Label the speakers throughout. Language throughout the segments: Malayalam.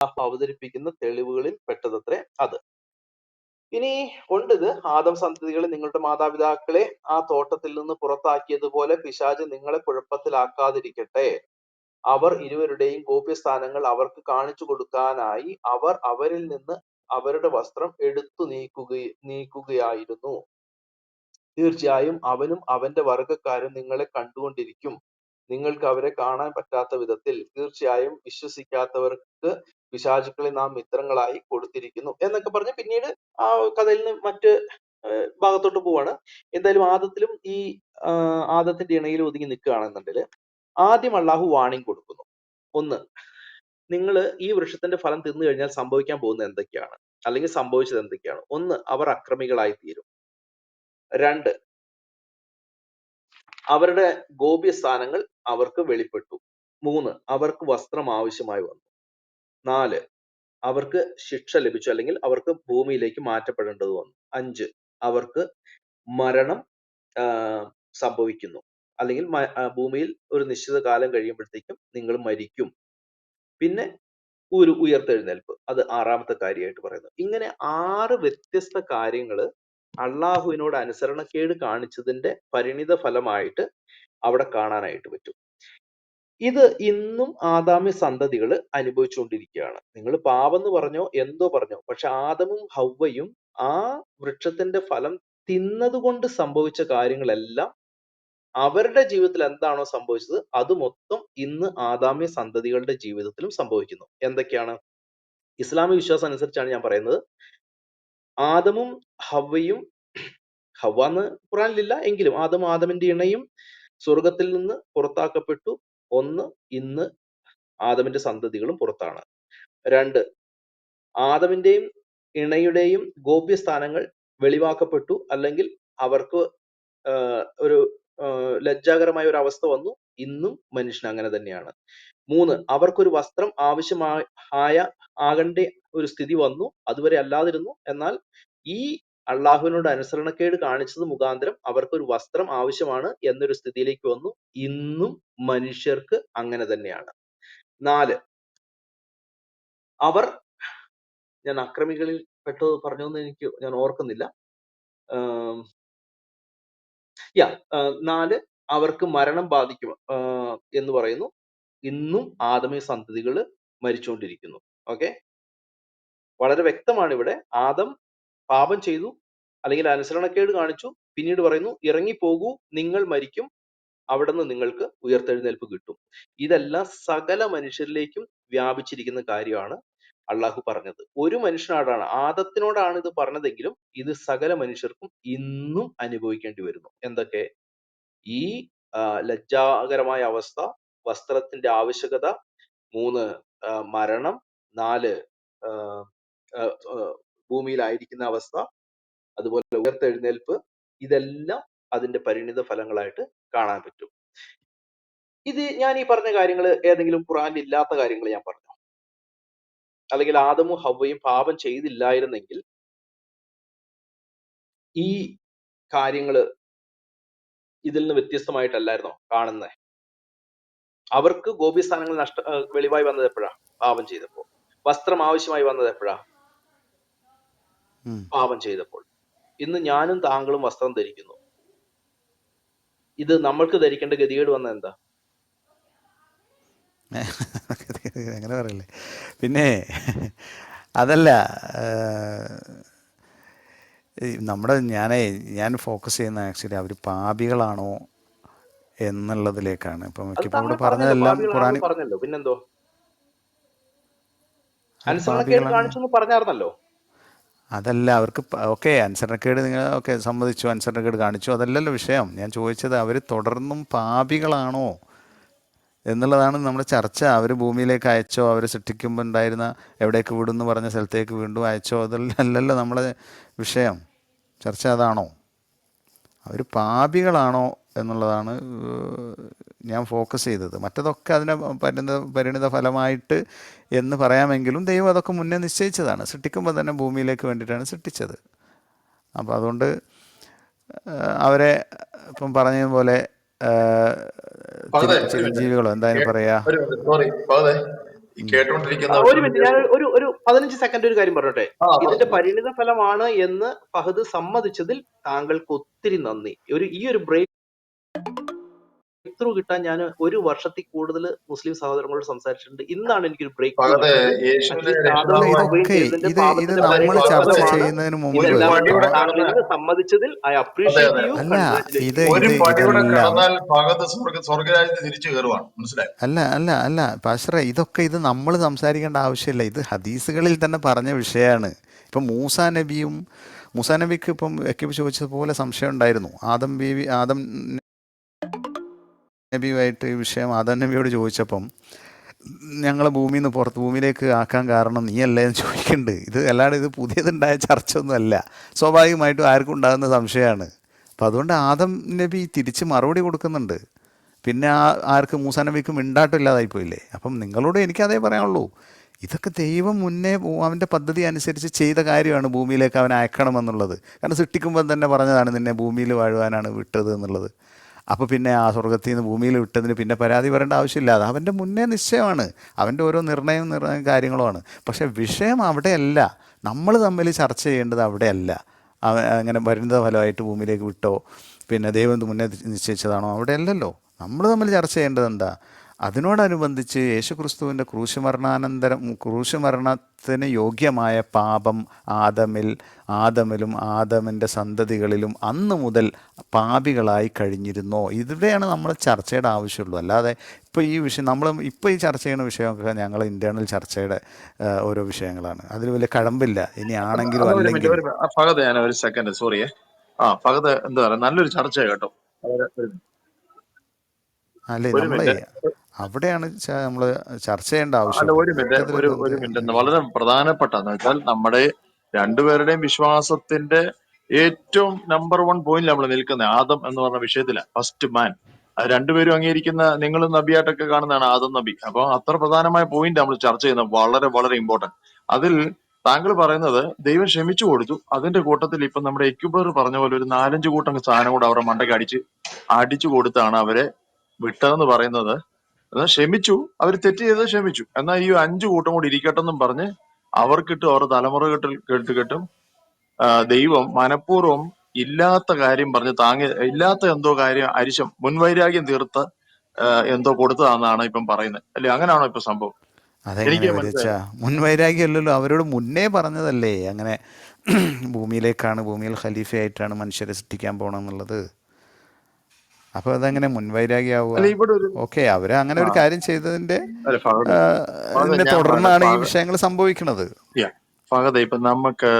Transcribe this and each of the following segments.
Speaker 1: അവതരിപ്പിക്കുന്ന തെളിവുകളിൽ പെട്ടതത്രേ അത്. ഇനി ഉണ്ടത് ആദം സന്തതികളെ നിങ്ങളുടെ മാതാപിതാക്കളെ ആ തോട്ടത്തിൽ നിന്ന് പുറത്താക്കിയതുപോലെ പിശാജ് നിങ്ങളെ കുഴപ്പത്തിലാക്കാതിരിക്കട്ടെ. അവർ ഇരുവരുടെയും ഗോപ്യസ്ഥാനങ്ങൾ അവർക്ക് കാണിച്ചു കൊടുക്കാനായി അവർ അവരിൽ നിന്ന് അവരുടെ വസ്ത്രം എടുത്തു നീക്കുക നീക്കുകയായിരുന്നു. തീർച്ചയായും അവനും അവന്റെ വർഗക്കാരും നിങ്ങളെ കണ്ടുകൊണ്ടിരിക്കും. നിങ്ങൾക്ക് അവരെ കാണാൻ പറ്റാത്ത വിധത്തിൽ തീർച്ചയായും വിശ്വസിക്കാത്തവർക്ക് പിശാചുക്കളെ നാം മിത്രങ്ങളായി കൊടുത്തിരിക്കുന്നു എന്നൊക്കെ പറഞ്ഞ് പിന്നീട് ആ കഥയിൽ നിന്ന് മറ്റ് ഭാഗത്തോട്ട് പോവാണ്. എന്തായാലും ആദത്തിലും ഈ ആദത്തിന്റെ ഇണയിൽ ഒതുങ്ങി നിൽക്കുകയാണെന്നുണ്ടെങ്കിൽ ആദ്യം അള്ളാഹു വാണിംഗ് കൊടുക്കുന്നു. ഒന്ന് നിങ്ങൾ ഈ വൃക്ഷത്തിന്റെ ഫലം തിന്നു കഴിഞ്ഞാൽ സംഭവിക്കാൻ പോകുന്നത് എന്തൊക്കെയാണ്? അല്ലെങ്കിൽ സംഭവിച്ചത് എന്തൊക്കെയാണ്? ഒന്ന് അവർ അക്രമികളായി തീരും. രണ്ട് അവരുടെ ഗോപ്യ സ്ഥാനങ്ങൾ അവർക്ക് വെളിപ്പെട്ടു. മൂന്ന് അവർക്ക് വസ്ത്രം ആവശ്യമായി വന്നു. നാല്. അവർക്ക് ശിക്ഷ ലഭിച്ചു അല്ലെങ്കിൽ അവർക്ക് ഭൂമിയിലേക്ക് മാറ്റപ്പെടേണ്ടത് വന്നു. അഞ്ച്. അവർക്ക് മരണം സംഭവിക്കുന്നു. അല്ലെങ്കിൽ ഭൂമിയിൽ ഒരു നിശ്ചിത കാലം കഴിയുമ്പോഴത്തേക്കും നിങ്ങൾ മരിക്കും. പിന്നെ ഒരു ഉയർത്തെഴുന്നേൽപ്പ്. അത് ആറാമത്തെ കാര്യമായിട്ട് പറയുന്നു. ഇങ്ങനെ ആറ് വ്യത്യസ്ത കാര്യങ്ങൾ അള്ളാഹുവിനോട് അനുസരണക്കേട് കാണിച്ചതിന്റെ പരിണിത ഫലമായിട്ട് അവിടെ കാണാനായിട്ട് പറ്റും. ഇത് ഇന്നും ആദാമ്യ സന്തതികൾ അനുഭവിച്ചുകൊണ്ടിരിക്കുകയാണ്. നിങ്ങൾ പാപം എന്ന് പറഞ്ഞോ എന്തോ പറഞ്ഞോ പക്ഷെ ആദമും ഹവ്വയും ആ വൃക്ഷത്തിന്റെ ഫലം തിന്നതുകൊണ്ട് സംഭവിച്ച കാര്യങ്ങളെല്ലാം അവരുടെ ജീവിതത്തിൽ എന്താണോ സംഭവിച്ചത് അത് മൊത്തം ഇന്ന് ആദാമ്യ സന്തതികളുടെ ജീവിതത്തിലും സംഭവിക്കുന്നു. എന്തൊക്കെയാണ്? ഇസ്ലാമിക വിശ്വാസം അനുസരിച്ചാണ് ഞാൻ പറയുന്നത്. ആദമും ഹവ്വയും ഹവ്വ എന്ന് ഖുറാനിലില്ല എങ്കിലും ആദം ആദമിന്റെ ഇണയും സ്വർഗത്തിൽ നിന്ന് പുറത്താക്കപ്പെട്ടു. ഒന്ന് ഇന്ന് ആദമിന്റെ സന്തതികളും പുറത്താണ്. രണ്ട് ആദമിന്റെയും ഇണയുടെയും ഗോപ്യസ്ഥാനങ്ങൾ വെളിവാക്കപ്പെട്ടു അല്ലെങ്കിൽ അവർക്ക് ഒരു ലജ്ജാകരമായ ഒരു അവസ്ഥ വന്നു. ഇന്നും മനുഷ്യൻ അങ്ങനെ തന്നെയാണ്. മൂന്ന് അവർക്കൊരു വസ്ത്രം ആവശ്യമായ ആയ ആകേണ്ട ഒരു സ്ഥിതി വന്നു. അതുവരെ അല്ലാതിരുന്നു. എന്നാൽ ഈ അള്ളാഹുവിനോട് അനുസരണക്കേട് കാണിച്ചത് മുഖാന്തരം അവർക്കൊരു വസ്ത്രം ആവശ്യമാണ് എന്നൊരു സ്ഥിതിയിലേക്ക് വന്നു. ഇന്നും മനുഷ്യർക്ക് അങ്ങനെ തന്നെയാണ്. നാല് അവർ ഞാൻ അക്രമികളിൽ പെട്ടത് പറഞ്ഞു എനിക്ക് ഞാൻ ഓർക്കുന്നില്ല. യാ നാല് അവർക്ക് മരണം ബാധിക്കും എന്ന് പറയുന്നു. ഇന്നും ആദമി സന്തതികൾ മരിച്ചുകൊണ്ടിരിക്കുന്നു. ഓക്കെ? വളരെ വ്യക്തമാണ് ഇവിടെ ആദം പാപം ചെയ്തു അല്ലെങ്കിൽ അനുസരണക്കേട് കാണിച്ചു പിന്നീട് പറയുന്നു ഇറങ്ങിപ്പോകൂ നിങ്ങൾ മരിക്കും അവിടെ നിന്ന് നിങ്ങൾക്ക് ഉയർത്തെഴുന്നേൽപ്പ് കിട്ടും. ഇതെല്ലാം സകല മനുഷ്യരിലേക്കും വ്യാപിച്ചിരിക്കുന്ന കാര്യമാണ് അള്ളാഹു പറഞ്ഞത്. ഒരു മനുഷ്യനോടാണ് ആദത്തിനോടാണ് ഇത് പറഞ്ഞതെങ്കിലും ഇത് സകല മനുഷ്യർക്കും ഇന്നും അനുഭവിക്കേണ്ടി വരുന്നു. എന്തൊക്കെ? ഈ ലജ്ജാകരമായ അവസ്ഥ വസ്ത്രത്തിന്റെ ആവശ്യകത മൂന്ന് മരണം നാല് ഭൂമിയിലായിരിക്കുന്ന അവസ്ഥ അതുപോലെ ഉയർത്തെഴുന്നേൽപ്പ് ഇതെല്ലാം അതിന്റെ പരിണിത ഫലങ്ങളായിട്ട് കാണാൻ പറ്റും. ഇത് ഞാൻ ഈ പറഞ്ഞ കാര്യങ്ങൾ ഏതെങ്കിലും ഖുറാനിൽ ഇല്ലാത്ത കാര്യങ്ങൾ ഞാൻ പറഞ്ഞു അല്ലെങ്കിൽ ആദമും ഹവ്വയും പാപം ചെയ്തില്ലായിരുന്നെങ്കിൽ ഈ കാര്യങ്ങൾ ഇതിൽ നിന്ന് വ്യത്യസ്തമായിട്ടല്ലായിരുന്നോ കാണുന്നത് അവർക്ക് ഗോപി സ്ഥാനങ്ങൾ നഷ്ട വെളിവായി വന്നത് എപ്പോഴാ? പാപം ചെയ്തപ്പോ വസ്ത്രം ആവശ്യമായി വന്നത് എപ്പോഴാ. പാപം ചെയ്തപ്പോൾ. ഇന്ന് ഞാനും താങ്കളും വസ്ത്രം ധരിക്കുന്നു. ഇത് നമ്മൾക്ക് ധരിക്കേണ്ട ഗതികേട് വന്ന എന്താ?
Speaker 2: അങ്ങനെ പറയല്ലേ. പിന്നെ അതല്ല നമ്മുടെ ഞാനേ ഞാൻ ഫോക്കസ് ചെയ്യുന്ന ആക്ച്വലി അവർ പാപികളാണോ എന്നുള്ളതിലേക്കാണ്. ഇപ്പം മിക്കപ്പോ ഇവിടെ പറഞ്ഞതെല്ലാം
Speaker 1: ഖുറാനി പറഞ്ഞല്ലോ. പിന്നെന്തോ?
Speaker 2: പറഞ്ഞാർന്നല്ലോ
Speaker 1: അനുസരണക്കേട് കാണിച്ചു
Speaker 2: അതല്ല അവർക്ക് ഓക്കെ അനുസരണക്കേട് നിങ്ങൾ ഓക്കെ സമ്മതിച്ചു അനുസരണക്കേട് കാണിച്ചു അതല്ലല്ലോ വിഷയം. ഞാൻ ചോദിച്ചത് അവർ തുടർന്നും പാപികളാണോ എന്നുള്ളതാണ് നമ്മുടെ ചർച്ച. അവർ ഭൂമിയിലേക്ക് അയച്ചോ അവർ സൃഷ്ടിക്കുമ്പോൾ ഉണ്ടായിരുന്ന എവിടേക്ക് വിടുന്നു പറഞ്ഞ സ്ഥലത്തേക്ക് വീണ്ടും അയച്ചോ അതല്ലല്ലോ നമ്മളെ വിഷയം. ചർച്ച അതാണോ? അവർ പാപികളാണോ എന്നുള്ളതാണ് ഞാൻ ഫോക്കസ് ചെയ്തത്. മറ്റതൊക്കെ അതിനെ പരിണിത പരിണിത ഫലമായിട്ട് എന്ന് പറയാമെങ്കിലും ദൈവം അതൊക്കെ മുന്നേ നിശ്ചയിച്ചതാണ്. സൃഷ്ടിക്കുമ്പോൾ തന്നെ ഭൂമിയിലേക്ക് വേണ്ടിയിട്ടാണ് സൃഷ്ടിച്ചത്. അപ്പോൾ അതുകൊണ്ട് അവരെ ഇപ്പം പറഞ്ഞതുപോലെ ജീവികളോ
Speaker 3: എന്തായാലും
Speaker 2: പറയാ.
Speaker 3: ഒരു മിനിറ്റ്
Speaker 1: ഞാൻ ഒരു ഒരു പതിനഞ്ച് സെക്കൻഡ് ഒരു കാര്യം പറഞ്ഞോട്ടെ? ഇതിന്റെ പരിണിത ഫലമാണ് എന്ന് ഫഹദ് സമ്മതിച്ചതിൽ താങ്കൾക്ക് ഒത്തിരി നന്ദി. ഒരു ഈ ഒരു ബ്രേക്ക് ത്രൂ കിട്ടാൻ ഞാൻ ഒരു വർഷത്തിൽ കൂടുതൽ മുസ്ലിം സഹോദരങ്ങളോട് സംസാരിച്ചിട്ടുണ്ട്. ഇന്നാണ് എനിക്കൊരു ബ്രേക്ക് സമ്മതിച്ചതിൽ ഐ അപ്രീഷിയേറ്റ് യു
Speaker 2: അല്ല ഇത്
Speaker 3: ഒരു
Speaker 2: ഇത്
Speaker 3: കടന്നാൽ ഭഗത് സ്വർഗ തിരിച്ചു കയറുവാണ്. മനസ്സിലായി?
Speaker 2: അല്ല അല്ല അല്ല പാസ്റ്ററെ ഇതൊക്കെ ഇത് നമ്മൾ സംസാരിക്കേണ്ട ആവശ്യമില്ല. ഇത് ഹദീസുകളിൽ തന്നെ പറഞ്ഞ വിഷയമാണ്. ഇപ്പം മൂസ നബിയും മൂസാ നബിക്ക് ഇപ്പം എക്കിപ്പ് ചോദിച്ചതുപോലെ സംശയം ഉണ്ടായിരുന്നു. ആദം ബീവി ആദം നബിയുമായിട്ട് ഈ വിഷയം ആദം നബിയോട് ചോദിച്ചപ്പം ഞങ്ങളെ ഭൂമിയിൽ നിന്ന് പുറത്ത് ഭൂമിയിലേക്ക് ആക്കാൻ കാരണം നീയല്ലേ എന്ന് ചോദിക്കുന്നുണ്ട് ഇത് അല്ലാണ്ട് ഇത് പുതിയതുണ്ടായ ചർച്ചയൊന്നുമല്ല. സ്വാഭാവികമായിട്ടും ആർക്കും ഉണ്ടാകുന്ന സംശയമാണ്. അപ്പോൾ അതുകൊണ്ട് ആദം നബി തിരിച്ച് മറുപടി കൊടുക്കുന്നുണ്ട്. പിന്നെ ആ ആർക്ക് മൂസ നബിക്കും മിണ്ടാട്ടില്ലാതായി പോയില്ലേ അപ്പം നിങ്ങളോട് എനിക്കതേ പറയാനുള്ളൂ. ഇതൊക്കെ ദൈവം മുന്നേ അവന്റെ പദ്ധതി അനുസരിച്ച് ചെയ്ത കാര്യമാണ് ഭൂമിയിലേക്ക് അവനെ അയക്കണമെന്നുള്ളത്. കാരണം സൃഷ്ടിക്കുമ്പോൾ തന്നെ പറഞ്ഞതാണ് നിന്നെ ഭൂമിയിൽ വാഴുവാനാണ് വിട്ടത് എന്നുള്ളത്. അപ്പോൾ പിന്നെ ആ സ്വർഗത്തിൽ നിന്ന് ഭൂമിയിൽ വിട്ടതിന് പിന്നെ പരാതി പറയേണ്ട ആവശ്യമില്ല. അത് അവന്റെ മുന്നേ നിശ്ചയമാണ്. അവന്റെ ഓരോ നിർണയവും നിർണയം കാര്യങ്ങളുമാണ്. പക്ഷേ വിഷയം അവിടെയല്ല. നമ്മൾ തമ്മിൽ ചർച്ച ചെയ്യേണ്ടത് അവിടെയല്ല. അവ അങ്ങനെ വരുന്ന ഫലമായിട്ട് ഭൂമിയിലേക്ക് വിട്ടോ പിന്നെ ദൈവം മുന്നേ നിശ്ചയിച്ചതാണോ അവിടെയല്ലല്ലോ. നമ്മൾ തമ്മിൽ ചർച്ച ചെയ്യേണ്ടത് എന്താ? അതിനോടനുബന്ധിച്ച് യേശുക്രിസ്തുവിന്റെ ക്രൂശുമരണാനന്തരം ക്രൂശുമരണത്തിന് ക്രൂശ് യോഗ്യമായ പാപം ആദമിൽ ആദമിലും ആദമിന്റെ സന്തതികളിലും അന്ന് മുതൽ പാപികളായി കഴിഞ്ഞിരുന്നോ. ഇവിടെയാണ് നമ്മൾ ചർച്ചയുടെ ആവശ്യമുള്ളൂ. അല്ലാതെ ഇപ്പോൾ ഈ വിഷയം നമ്മൾ ഇപ്പോൾ ഈ ചർച്ച ചെയ്യുന്ന വിഷയമൊക്കെ ഞങ്ങൾ ഇന്റേണൽ ചർച്ചയുടെ ഓരോ വിഷയങ്ങളാണ്. അതിൽ വലിയ കഴമ്പില്ല ഇനി ആണെങ്കിലും അല്ലെങ്കിൽ
Speaker 3: ഞാൻ ഒരു സെക്കൻഡ് സോറിയേ ആ ഫഹദ് എന്താ പറയുക നല്ലൊരു ചർച്ച കേട്ടോ.
Speaker 2: അല്ലേ
Speaker 3: ഒരു
Speaker 2: നമ്മളെ
Speaker 3: മിനിറ്റ്.
Speaker 2: അവിടെയാണ് നമ്മൾ ചർച്ച ചെയ്യേണ്ട ആവശ്യം.
Speaker 3: ഒരു മിനിറ്റ് ഒരു മിനിറ്റ്. എന്ന് വളരെ പ്രധാനപ്പെട്ടെന്ന് വെച്ചാൽ നമ്മുടെ രണ്ടുപേരുടെയും വിശ്വാസത്തിന്റെ ഏറ്റവും നമ്പർ വൺ പോയിന്റ് നമ്മൾ നിൽക്കുന്ന ആദം എന്ന് പറഞ്ഞ വിഷയത്തിലാണ് ഫസ്റ്റ് മാൻ അത് രണ്ടുപേരും അംഗീകരിക്കുന്ന നിങ്ങളും നബിയായിട്ടൊക്കെ കാണുന്നതാണ് ആദം നബി. അപ്പൊ അത്ര പ്രധാനമായ പോയിന്റ് നമ്മൾ ചർച്ച ചെയ്യുന്നത് വളരെ വളരെ ഇമ്പോർട്ടന്റ് അതിൽ താങ്കൾ പറയുന്നത് ദൈവം ക്ഷമിച്ചു കൊടുത്തു. അതിന്റെ കൂട്ടത്തിൽ ഇപ്പൊ നമ്മുടെ എക്യുബർ പറഞ്ഞ പോലെ ഒരു നാലഞ്ച് കൂട്ടം സാധനം കൂടെ അവരുടെ മണ്ടയ്ക്ക് അടിച്ച് അടിച്ചു കൊടുത്താണ് അവരെ വിട്ടതെന്ന് പറയുന്നത്. എന്നാൽ ക്ഷമിച്ചു. അവർ തെറ്റ് ചെയ്ത് ക്ഷമിച്ചു. എന്നാൽ ഈ അഞ്ചു കൂട്ടം കൂടി ഇരിക്കട്ടെ എന്നും പറഞ്ഞ് അവർക്കിട്ടും അവരുടെ തലമുറ കെട്ടിൽ കേട്ട് കെട്ടും ദൈവം മനഃപൂർവം ഇല്ലാത്ത കാര്യം പറഞ്ഞ് താങ്ങ ഇല്ലാത്ത എന്തോ കാര്യം അരിശം മുൻവൈരാഗ്യം തീർത്ത് ആ, എന്തോ കൊടുത്തതാണെന്നാണ് ഇപ്പം പറയുന്നത്. അല്ലെ? അങ്ങനെയാണോ ഇപ്പൊ സംഭവം?
Speaker 2: അതെങ്ങനെ
Speaker 3: എനിക്ക്
Speaker 2: വരച്ച
Speaker 3: മനസ്സിലായി.
Speaker 2: മുൻവൈരാഗ്യമല്ലല്ലോ അവരോട് മുന്നേ പറഞ്ഞതല്ലേ? അങ്ങനെ ഭൂമിയിലേക്കാണ് ഭൂമിയിൽ ഖലീഫയായിട്ടാണ് മനുഷ്യരെ സൃഷ്ടിക്കാൻ പോകണമെന്നുള്ളത് അപ്പോൾ അതങ്ങനെ മുൻവൈരാഗ്യാവുക.
Speaker 3: അല്ല ഇവിടെ ഒരു
Speaker 2: ഓക്കെ അവർ അങ്ങനെ ഒരു കാര്യം ചെയ്തതിന്റെ
Speaker 3: അല്ല ഫഹദ്
Speaker 2: ആ,
Speaker 3: ഫഹദ് ഞാൻ
Speaker 2: തുടർന്നാണ് ഈ വിഷയങ്ങൾ സംഭവിക്കുന്നത്.
Speaker 3: Yeah. ഫഹദ് ഇപ്പൊ നമുക്ക്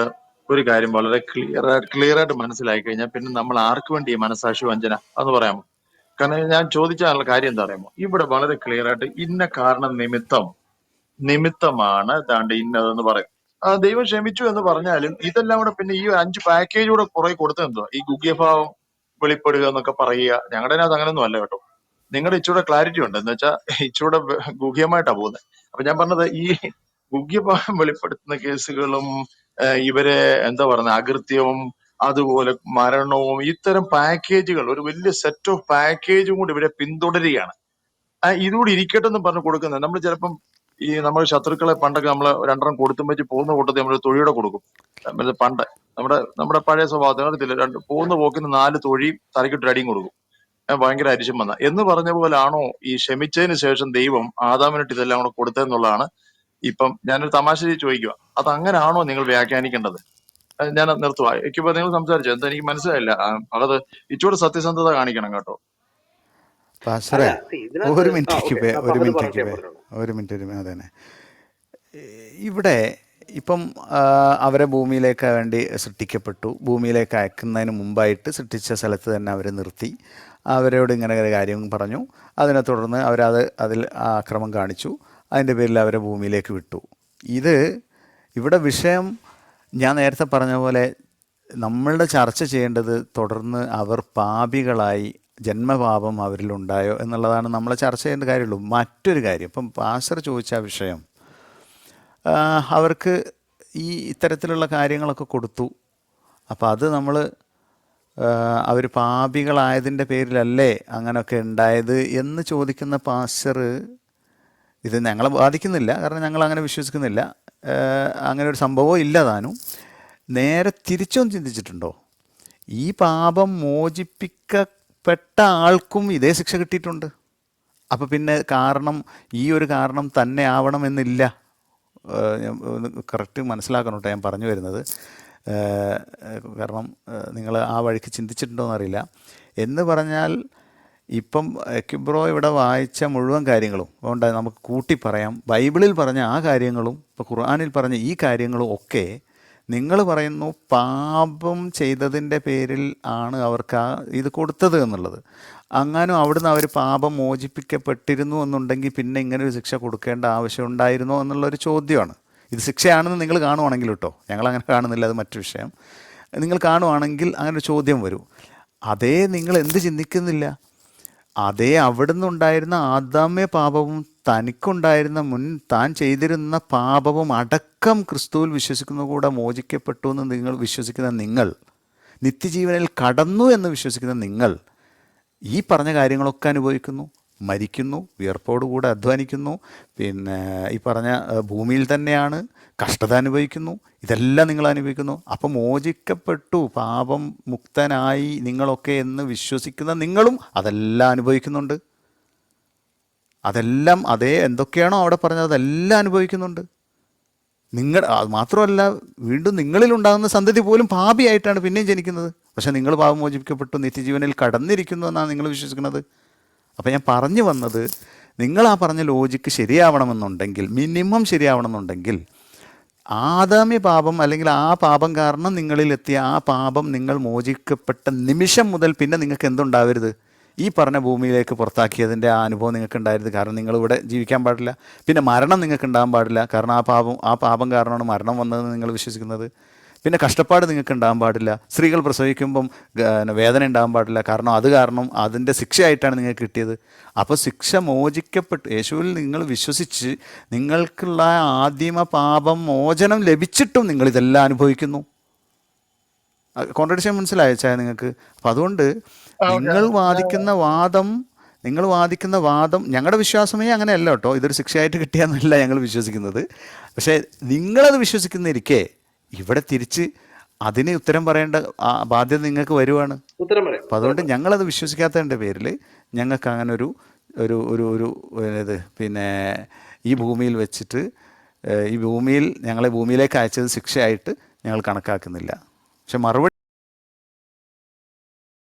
Speaker 3: ഒരു കാര്യം വളരെ ക്ലിയർ ആയിട്ട് ക്ലിയർ ആയിട്ട് മനസ്സിലായി കഴിഞ്ഞാൽ പിന്നെ നമ്മൾ ആർക്ക് വേണ്ടി ഈ മനസാക്ഷി വഞ്ചന എന്ന് പറയാമോ? കാരണം ഞാൻ ചോദിച്ചാലുള്ള കാര്യം എന്താ പറയുമോ ഇവിടെ വളരെ ക്ലിയർ ആയിട്ട് ഇന്ന കാരണം നിമിത്തം നിമിത്തമാണ് ദാണ്ട് ഇന്നതെന്ന് പറയും. ആ ദൈവം ക്ഷമിച്ചു എന്ന് പറഞ്ഞാലും ഇതെല്ലാം കൂടെ പിന്നെ ഈ അഞ്ച് പാക്കേജ് കൂടെ പുറകെ കൊടുത്തത് എന്തുവാ ഈ ഗുഗ്യഭാവം വെളിപ്പെടുക എന്നൊക്കെ പറയുക. ഞങ്ങളുടെ അതിനകത്ത് അങ്ങനെയൊന്നും അല്ല കേട്ടോ. നിങ്ങളുടെ ഇച്ചൂടെ ക്ലാരിറ്റി ഉണ്ട്. എന്ന് വെച്ചാൽ ഇച്ചൂടെ ഗുഹ്യമായിട്ടാ പോകുന്നത് അപ്പൊ ഞാൻ പറഞ്ഞത് ഈ ഗുഹ്യഭാവം വെളിപ്പെടുത്തുന്ന കേസുകളും ഇവരെ എന്താ പറയുന്ന അകൃത്യവും അതുപോലെ മരണവും ഇത്തരം പാക്കേജുകൾ ഒരു വലിയ സെറ്റ് ഓഫ് പാക്കേജും കൂടി ഇവരെ പിന്തുടരുകയാണ്. ഇതുകൂടി ഇരിക്കട്ടെ എന്ന് പറഞ്ഞ് കൊടുക്കുന്നത്. നമ്മൾ ചിലപ്പം ഈ നമ്മൾ ശത്രുക്കളെ പണ്ടൊക്കെ നമ്മൾ രണ്ടെണ്ണം കൊടുത്തും വെച്ച് പോകുന്ന കൂട്ടത്തിൽ നമ്മൾ തൊഴിയുടെ കൊടുക്കും. പണ്ട് നമ്മുടെ നമ്മുടെ പഴയ സ്വഭാവത്തിൽ അറിയത്തില്ല രണ്ട് പോകുന്ന പോക്കിന് നാല് തൊഴിയും തലയ്ക്കിട്ട് അടിയും കൊടുക്കും. ഞാൻ ഭയങ്കര അരിശം വന്ന. എന്ന് പറഞ്ഞ പോലാണോ ഈ ക്ഷമിച്ചതിന് ശേഷം ദൈവം ആദാമിനിട്ട് ഇതെല്ലാം കൂടെ കൊടുത്തതെന്നുള്ളതാണ് ഇപ്പം ഞാനൊരു തമാശ രീതിയിൽ ചോദിക്കുക അത് അങ്ങനെയാണോ നിങ്ങൾ വ്യാഖ്യാനിക്കേണ്ടത്? ഞാൻ നിർത്തുക എനിക്കിപ്പോ നിങ്ങൾ സംസാരിച്ചു? എന്താ എനിക്ക് മനസ്സിലായില്ല. ആ, അത് ഇച്ചൂടെ സത്യസന്ധത കാണിക്കണം കേട്ടോ.
Speaker 1: അല്ല
Speaker 2: പാസ്റ്ററെ
Speaker 1: see, ഇതിനകത്ത്
Speaker 2: ഒരു
Speaker 1: ആ
Speaker 2: മിനിറ്റ്
Speaker 1: ഓക്കെ.
Speaker 2: ക്യൂബേ
Speaker 1: ആ
Speaker 2: ഒരു മിനിറ്റ്
Speaker 1: പറഞ്ഞോളൂ
Speaker 2: ഒരു മിനിറ്റ് ഒരു മിനിറ്റ് അതന്നെ. ഇവിടെ ഇപ്പം അവരെ ഭൂമിയിലേക്ക് വേണ്ടി സൃഷ്ടിക്കപ്പെട്ടു. ഭൂമിയിലേക്ക് അയക്കുന്നതിന് മുമ്പായിട്ട് സൃഷ്ടിച്ച സ്ഥലത്ത് തന്നെ അവരെ നിർത്തി. അവരോട് ഇങ്ങനെ ഒരു കാര്യം പറഞ്ഞു. അതിനെ തുടർന്ന് അവരത് അതിൽ ആക്രമം കാണിച്ചു. അതിന്റെ പേരിൽ അവരെ ഭൂമിയിലേക്ക് വിട്ടു. ഇത് ഇവിടെ വിഷയം ഞാൻ നേരത്തെ പറഞ്ഞ പോലെ നമ്മളുടെ ചർച്ച ചെയ്യേണ്ടത് തുടർന്ന് അവർ പാപികളായി ജന്മപാപം അവരിലുണ്ടായോ എന്നുള്ളതാണ് നമ്മൾ ചർച്ച ചെയ്യേണ്ട കാര്യമുള്ളൂ. മറ്റൊരു കാര്യം ഇപ്പം പാസർ ചോദിച്ച വിഷയം. അവർക്ക് ഈ ഇത്തരത്തിലുള്ള കാര്യങ്ങളൊക്കെ കൊടുത്തു. അപ്പോൾ അത് നമ്മൾ അവർ പാപികളായതിന്റെ പേരിലല്ലേ അങ്ങനെയൊക്കെ ഉണ്ടായത് എന്ന് ചോദിക്കുന്ന പാസ്റ്റർ ഇത് ഞങ്ങളെ ബാധിക്കുന്നില്ല കാരണം ഞങ്ങൾ അങ്ങനെ വിശ്വസിക്കുന്നില്ല അങ്ങനെ ഒരു സംഭവം ഇല്ല താനും. നേരെ തിരിച്ചൊന്നും ചിന്തിച്ചിട്ടുണ്ടോ? ഈ പാപം മോചിപ്പിക്കപ്പെട്ട ആൾക്കും ഇതേ ശിക്ഷ കിട്ടിയിട്ടുണ്ട്. അപ്പോൾ പിന്നെ കാരണം ഈ ഒരു കാരണം തന്നെ ആവണമെന്നില്ല. കറക്റ്റ് മനസ്സിലാക്കണം കേട്ടോ ഞാൻ പറഞ്ഞു വരുന്നത്. കാരണം നിങ്ങൾ ആ വഴിക്ക് ചിന്തിച്ചിട്ടുണ്ടോ എന്നറിയില്ല. എന്ന് പറഞ്ഞാൽ ഇപ്പം എക്യുബ്രോ ഇവിടെ വായിച്ച മുഴുവൻ കാര്യങ്ങളും അതുകൊണ്ട് നമുക്ക് കൂട്ടി പറയാം ബൈബിളിൽ പറഞ്ഞ ആ കാര്യങ്ങളും ഇപ്പോൾ ഖുർആാനിൽ പറഞ്ഞ ഈ കാര്യങ്ങളും ഒക്കെ നിങ്ങൾ പറയുന്നു പാപം ചെയ്തതിന്റെ പേരിൽ ആണ് അവർക്ക് ആ ഇത് കൊടുത്തത് എന്നുള്ളത്. അങ്ങാനും അവിടുന്ന് അവർ പാപം മോചിപ്പിക്കപ്പെട്ടിരുന്നു എന്നുണ്ടെങ്കിൽ പിന്നെ ഇങ്ങനെ ഒരു ശിക്ഷ കൊടുക്കേണ്ട ആവശ്യം ഉണ്ടായിരുന്നോ എന്നുള്ളൊരു ചോദ്യമാണ്. ഇത് ശിക്ഷയാണെന്ന് നിങ്ങൾ കാണുവാണെങ്കിൽ കേട്ടോ. ഞങ്ങളങ്ങനെ കാണുന്നില്ല അത് മറ്റു വിഷയം. നിങ്ങൾ കാണുവാണെങ്കിൽ അങ്ങനെ ഒരു ചോദ്യം വരും. അതേ നിങ്ങൾ എന്ത് ചിന്തിക്കുന്നില്ല? അതേ അവിടുന്ന് ഉണ്ടായിരുന്ന ആദാമ്യ പാപവും തനിക്കുണ്ടായിരുന്ന മുൻ താൻ ചെയ്തിരുന്ന പാപവും അടക്കം ക്രിസ്തുവിൽ വിശ്വസിക്കുന്ന കൂടെ മോചിക്കപ്പെട്ടു എന്ന് നിങ്ങൾ വിശ്വസിക്കുന്ന നിങ്ങൾ നിത്യജീവനിൽ കടന്നു എന്ന് വിശ്വസിക്കുന്ന നിങ്ങൾ ഈ പറഞ്ഞ കാര്യങ്ങളൊക്കെ അനുഭവിക്കുന്നു മരിക്കുന്നു വിയർപ്പോടുകൂടെ അധ്വാനിക്കുന്നു പിന്നെ ഈ പറഞ്ഞ ഭൂമിയിൽ തന്നെയാണ് കഷ്ടത അനുഭവിക്കുന്നു ഇതെല്ലാം നിങ്ങൾ അനുഭവിക്കുന്നു. അപ്പം മോചിക്കപ്പെട്ടു പാപം മുക്തനായി നിങ്ങളൊക്കെ എന്ന് വിശ്വസിക്കുന്ന നിങ്ങളും അതെല്ലാം അനുഭവിക്കുന്നുണ്ട്. അതെല്ലാം അതേ എന്തൊക്കെയാണോ അവിടെ പറഞ്ഞത് അതെല്ലാം അനുഭവിക്കുന്നുണ്ട്. നിങ്ങൾ മാത്രമല്ല വീണ്ടും നിങ്ങളിലുണ്ടാകുന്ന സന്തതി പോലും പാപിയായിട്ടാണ് പിന്നെയും ജനിക്കുന്നത്. പക്ഷേ നിങ്ങൾ പാപം മോചിപ്പിക്കപ്പെട്ടു നിത്യജീവനിൽ കടന്നിരിക്കുന്നു എന്നാണ് നിങ്ങൾ വിശ്വസിക്കുന്നത്. അപ്പോൾ ഞാൻ പറഞ്ഞു വന്നത് നിങ്ങൾ ആ പറഞ്ഞ ലോജിക്ക് ശരിയാവണമെന്നുണ്ടെങ്കിൽ മിനിമം ശരിയാവണമെന്നുണ്ടെങ്കിൽ ആദാമ്യ പാപം അല്ലെങ്കിൽ ആ പാപം കാരണം നിങ്ങളിലെത്തിയ ആ പാപം നിങ്ങൾ മോചിക്കപ്പെട്ട നിമിഷം മുതൽ പിന്നെ നിങ്ങൾക്ക് എന്തുണ്ടാവരുത്? ഈ പറഞ്ഞ ഭൂമിയിലേക്ക് പുറത്താക്കിയതിന്റെ ആ അനുഭവം നിങ്ങൾക്ക് ഉണ്ടായിരുന്നു കാരണം നിങ്ങളിവിടെ ജീവിക്കാൻ പാടില്ല. പിന്നെ മരണം നിങ്ങൾക്ക് ഉണ്ടാകാൻ പാടില്ല. കാരണം ആ പാപം ആ പാപം കാരണമാണ് മരണം വന്നതെന്ന് നിങ്ങൾ വിശ്വസിക്കുന്നത്. പിന്നെ കഷ്ടപ്പാട് നിങ്ങൾക്ക് ഉണ്ടാകാൻ പാടില്ല. സ്ത്രീകൾ പ്രസവിക്കുമ്പം വേദന ഉണ്ടാകാൻ പാടില്ല. കാരണം അത് കാരണം അതിന്റെ ശിക്ഷയായിട്ടാണ് നിങ്ങൾക്ക് കിട്ടിയത്. അപ്പോൾ ശിക്ഷ മോചിക്കപ്പെട്ടു. യേശുവിൽ നിങ്ങൾ വിശ്വസിച്ച് നിങ്ങൾക്കുള്ള ആദിമ പാപം മോചനം ലഭിച്ചിട്ടും നിങ്ങളിതെല്ലാം അനുഭവിക്കുന്നു. കോൺട്രഡിക്ഷൻ മനസ്സിലായച്ചാൽ ചായ നിങ്ങൾക്ക്? അപ്പം അതുകൊണ്ട് നിങ്ങൾ വാദിക്കുന്ന വാദം നിങ്ങൾ വാദിക്കുന്ന വാദം ഞങ്ങളുടെ വിശ്വാസമേ അങ്ങനെയല്ല കേട്ടോ. ഇതൊരു ശിക്ഷയായിട്ട് കിട്ടിയെന്നല്ല ഞങ്ങൾ വിശ്വസിക്കുന്നത്. പക്ഷേ നിങ്ങളത് വിശ്വസിക്കുന്നിരിക്കെ ഇവിടെ തിരിച്ച് അതിന് ഉത്തരം പറയേണ്ട ബാധ്യത നിങ്ങൾക്ക് വരുവാണ്. അപ്പം അതുകൊണ്ട് ഞങ്ങളത് വിശ്വസിക്കാത്തതിന്റെ പേരിൽ ഞങ്ങൾക്ക് അങ്ങനെ ഒരു ഒരു ഒരു ഒരു ഇത് പിന്നെ ഈ ഭൂമിയിൽ വെച്ചിട്ട് ഈ ഭൂമിയിൽ ഞങ്ങളെ ഭൂമിയിലേക്ക് അയച്ചത് ശിക്ഷയായിട്ട് ഞങ്ങൾ കണക്കാക്കുന്നില്ല. പക്ഷെ മറുപടി